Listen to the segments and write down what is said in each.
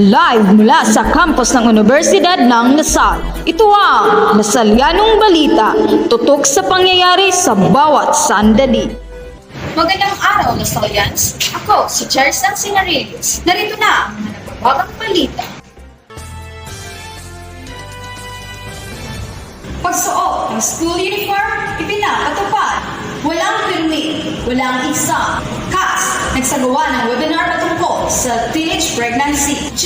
Live mula sa campus ng Universidad ng Lasal. Ito ang Lasalyanong Balita, tutok sa pangyayari sa bawat sandali. Magandang araw, Lasalians. Ako, si Cherson Sinarilis. Narito na ang mga nagbabagang balita. Pagsuot ng school uniform, ipinapatupad. Walang permit, walang exam. CAS, nagsagawa ng webinar patungkol sa teenage pregnancy. G,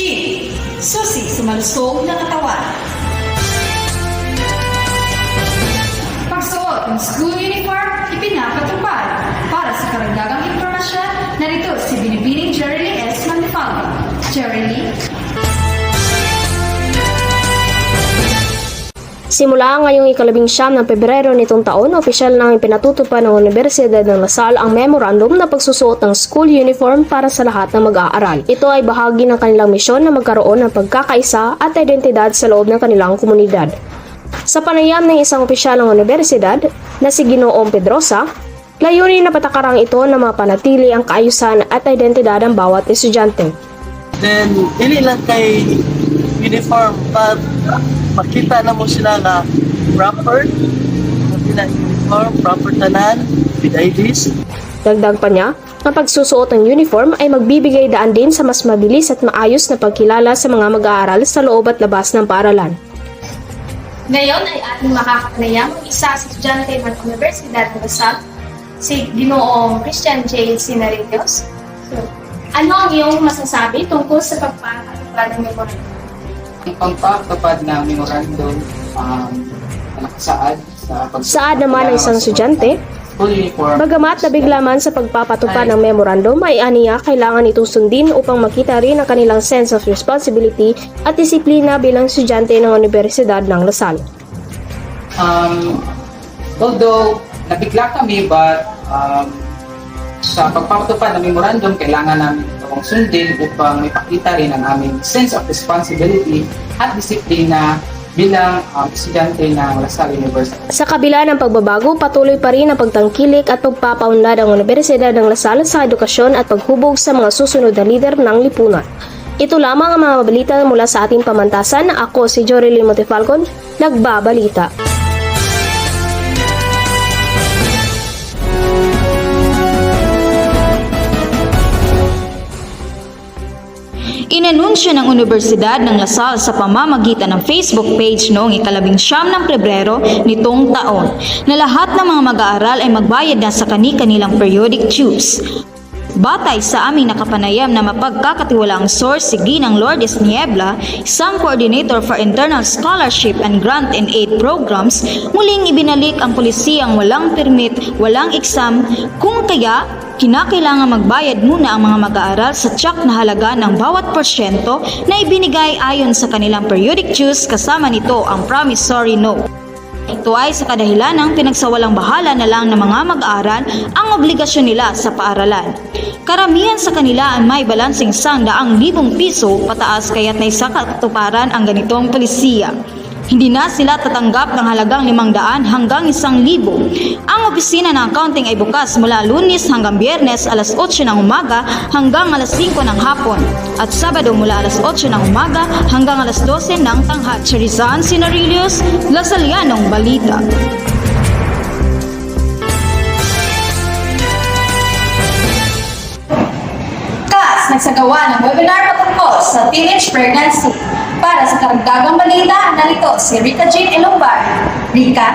susi sa malusog na katawan. Pagsuot ng school uniform, ipinapatupad. Para sa karagdagang impormasyon, narito si Binibining Jerry S. Manfaldo. Jerry Simula ngayong ikalabing siyam ng Pebrero nitong taon, opisyal nang ipinatutupad ng Universidad ng Lasal ang memorandum na pagsusuot ng school uniform para sa lahat ng mag-aaral. Ito ay bahagi ng kanilang misyon na magkaroon ng pagkakaisa at identidad sa loob ng kanilang komunidad. Sa panayam ng isang opisyal ng universidad na si Ginoong Pedrosa, layunin na patakarang ito na mapanatili ang kaayusan at identidad ng bawat estudyante. Then, dili lang kay uniform, but makita na mo sila nga proper, sila uniform, proper tanan, with IDs. Dagdag pa niya, ang pagsusuot ng uniform ay magbibigay daan din sa mas mabilis at maayos na pagkilala sa mga mag-aaral sa loob at labas ng paaralan. Ngayon ay ating makakapanayam ang isa sa estudyante ng Universidad ng Lasal, si Ginoong Christian J. Sinarios. So, ano ang iyong masasabi tungkol sa pagpapatupad ng memorandum? Ang pagpapatupad ng memorandum um, na nakasaad sa pag- Saad naman ng isang estudyante, bagamat nabigla man sa pagpapatupad ng memorandum ay aniya kailangan itong sundin upang makita rin ang kanilang sense of responsibility at disiplina bilang estudyante ng Universidad ng Lasal. Um, although nabigla kami but um, sa pagpapatupad ng memorandum kailangan namin itong sundin upang maipakita rin ang aming sense of responsibility at disiplina bilang um, estudyante ng Lasal University. Sa kabila ng pagbabago, patuloy pa rin ang pagtangkilik at pagpapaunlad ng Universidad ng Lasal sa edukasyon at paghubog sa mga susunod na lider ng lipunan. Ito lamang ang mga balita mula sa ating pamantasan. Ako si Joreline Montefalcon, nagbabalita. Inanunsyo ng Universidad ng Lasal sa pamamagitan ng Facebook page noong ikalabing siyam ng Pebrero nitong taon na lahat ng mga mag-aaral ay magbayad na sa kani-kanilang periodic dues. Batay sa aming nakapanayam na mapagkakatiwalaang source si Ginang Lourdes Niebla, isang coordinator for internal scholarship and grant and aid programs, muling ibinalik ang polisiyang walang permit, walang exam, kung kaya kinakailangan magbayad muna ang mga mag-aaral sa tsak na halaga ng bawat porsyento na ibinigay ayon sa kanilang periodic dues kasama nito ang promissory note. Ito ay sa kadahilan ng pinagsawalang bahala na lang ng mga mag-aaral ang obligasyon nila sa paaralan. Karamihan sa kanila ay may balansing sang daang libong piso pataas kaya't naisakatuparan ang ganitong polisiya. Hindi na sila tatanggap ng halagang limang daan hanggang isang libo. Ang opisina ng accounting ay bukas mula lunis hanggang biyernes alas 8 ng umaga hanggang alas 5 ng hapon at Sabado mula alas 8 ng umaga hanggang alas 12 ng tanghal. Charizan Sinarilios, Lasalianong Balita. CAS nagsagawa ng webinar patungkol sa teenage pregnancy. Para sa karagdagang balita, narito si Rika Jane Elombar. Rika,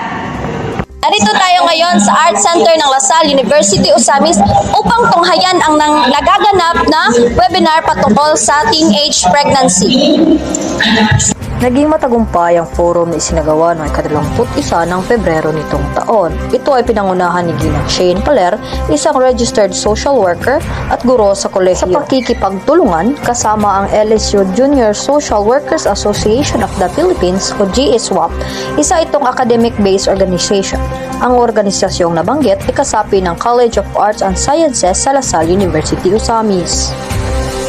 Narito tayo ngayon sa Art Center ng Lasal University Osamis upang tunghayan ang nang nagaganap na webinar patungkol sa teenage pregnancy. Naging matagumpay ang forum na isinagawa noong ikadalawamput isa ng Pebrero nitong taon. Ito ay pinangunahan ni Ginang Shane Caler, isang registered social worker at guro sa kolehiyo. Sa pakikipagtulungan, kasama ang LSU Junior Social Workers Association of the Philippines o GSWAP, isa itong academic-based organization. Ang organisasyong nabanggit ay kasapi ng College of Arts and Sciences sa Lasal University, Osamis.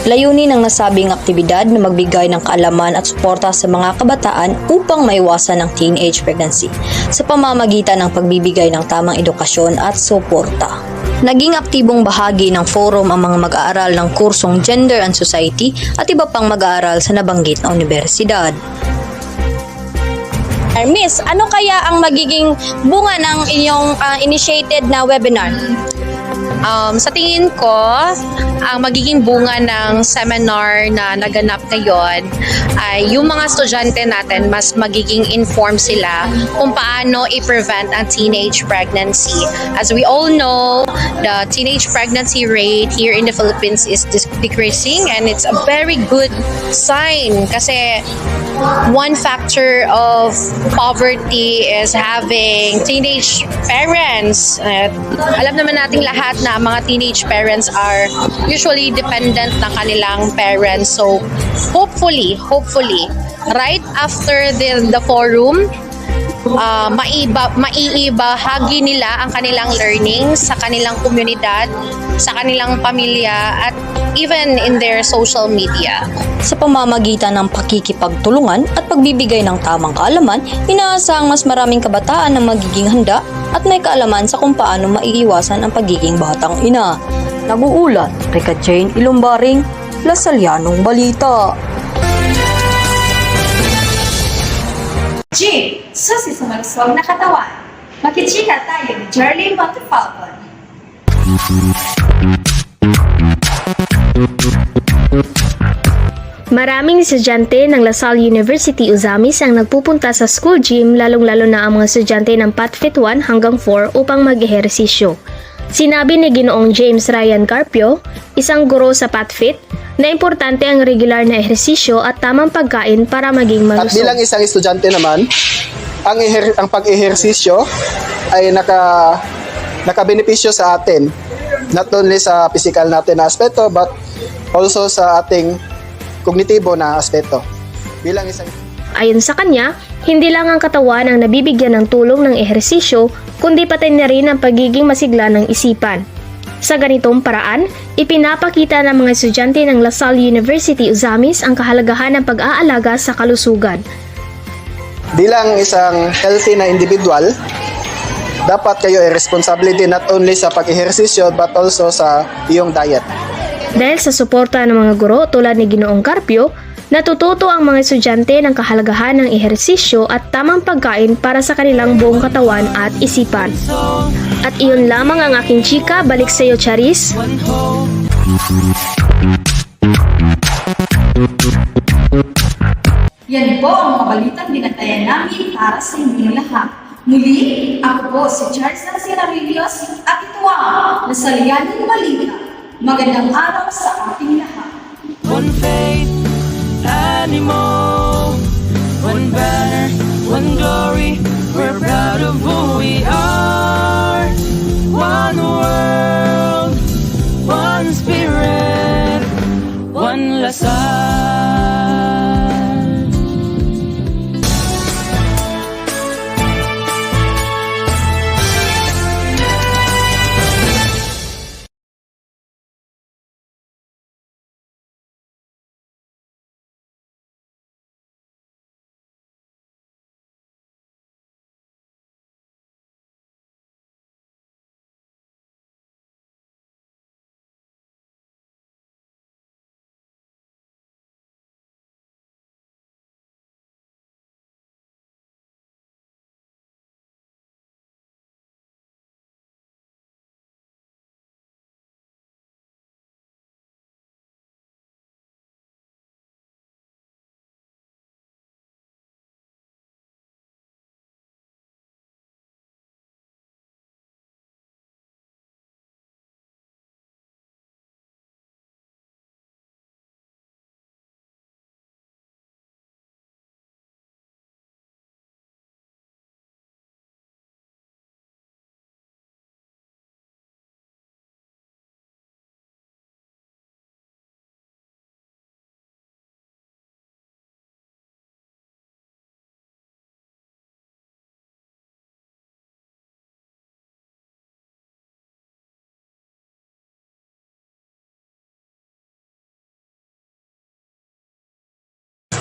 Layunin ng nasabing aktibidad na magbigay ng kaalaman at suporta sa mga kabataan upang maiwasan ang teenage pregnancy sa pamamagitan ng pagbibigay ng tamang edukasyon at suporta. Naging aktibong bahagi ng forum ang mga mag-aaral ng kursong Gender and Society at iba pang mag-aaral sa nabanggit na universidad. Miss, ano kaya ang magiging bunga ng inyong ah, initiated na webinar? Um, sa tingin ko, ang magiging bunga ng seminar na naganap ngayon ay yung mga estudyante natin mas magiging informed sila kung paano i-prevent ang teenage pregnancy. As we all know, the teenage pregnancy rate here in the Philippines is decreasing and it's a very good sign kasi one factor of poverty is having teenage parents. At alam naman nating lahat na mga teenage parents are usually dependent ng kanilang parents. So hopefully, hopefully, right after the, the forum, uh, maiba, maiibahagi nila ang kanilang learnings sa kanilang komunidad, sa kanilang pamilya, at even in their social media. Sa pamamagitan ng pakikipagtulungan at pagbibigay ng tamang kaalaman, inaasahang mas maraming kabataan na magiging handa at may kaalaman sa kung paano maiiwasan ang pagiging batang ina. Nag-uulat, Rika Jane Ilumbaring, Lasalyanong Balita. Jim, susi sa malusog na katawan. Makichika tayo ni Jerlyn Montefalcon. Maraming estudyante ng LaSalle University Uzamis ang nagpupunta sa school gym lalong-lalo na ang mga estudyante ng PATFIT 1 hanggang 4 upang mag-ehersisyo. Sinabi ni Ginoong James Ryan Carpio, isang guro sa PATFIT, na importante ang regular na ehersisyo at tamang pagkain para maging At malusog. bilang isang estudyante naman, ang eher- ang pag-ehersisyo ay naka nakabenepisyo sa atin. Not only sa physical natin na aspeto but also sa ating kognitibo na aspeto. Bilang isang Ayon sa kanya, hindi lang ang katawan ang nabibigyan ng tulong ng ehersisyo, kundi pati na rin ang pagiging masigla ng isipan. Sa ganitong paraan, ipinapakita ng mga estudyante ng LaSalle University Uzamis ang kahalagahan ng pag-aalaga sa kalusugan. bilang isang healthy na individual, dapat kayo ay responsable din not only sa pag-ehersisyo but also sa iyong diet. Dahil sa suporta ng mga guro tulad ni Ginoong Carpio, natututo ang mga estudyante ng kahalagahan ng ehersisyo at tamang pagkain para sa kanilang buong katawan at isipan. At iyon lamang ang aking chika, balik sa iyo Charis. Yan po ang mga balitang binatayan namin para sa inyong lahat. Muli, ako po si Charles Nancinarios at ito ang Nasaliyaning Balita. Magandang araw sa ating lahat. One faith, animal, one banner, one glory. We're proud of who we are. One world, one spirit, one Lasal.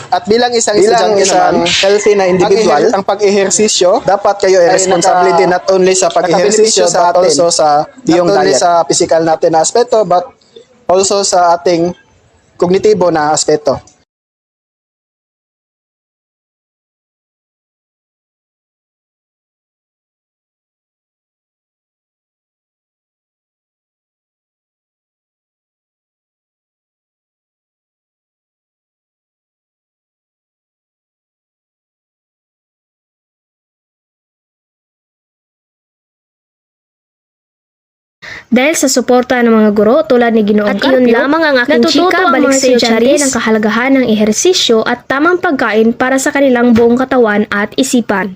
At bilang isang Bilang isang naman, healthy na individual, ang, ang pag-ehersisyo, dapat kayo ay responsibility naka- not only sa pag-ehersisyo nakabenepisyo but sa atin. also sa Yung not only diet. sa physical natin na aspeto but also sa ating kognitibo na aspeto. Dahil sa suporta ng mga guro tulad ni Ginoong At iyon lamang ang aking chika balik sa iyo, Charis. ng kahalagahan ng ehersisyo at tamang pagkain para sa kanilang buong katawan at isipan.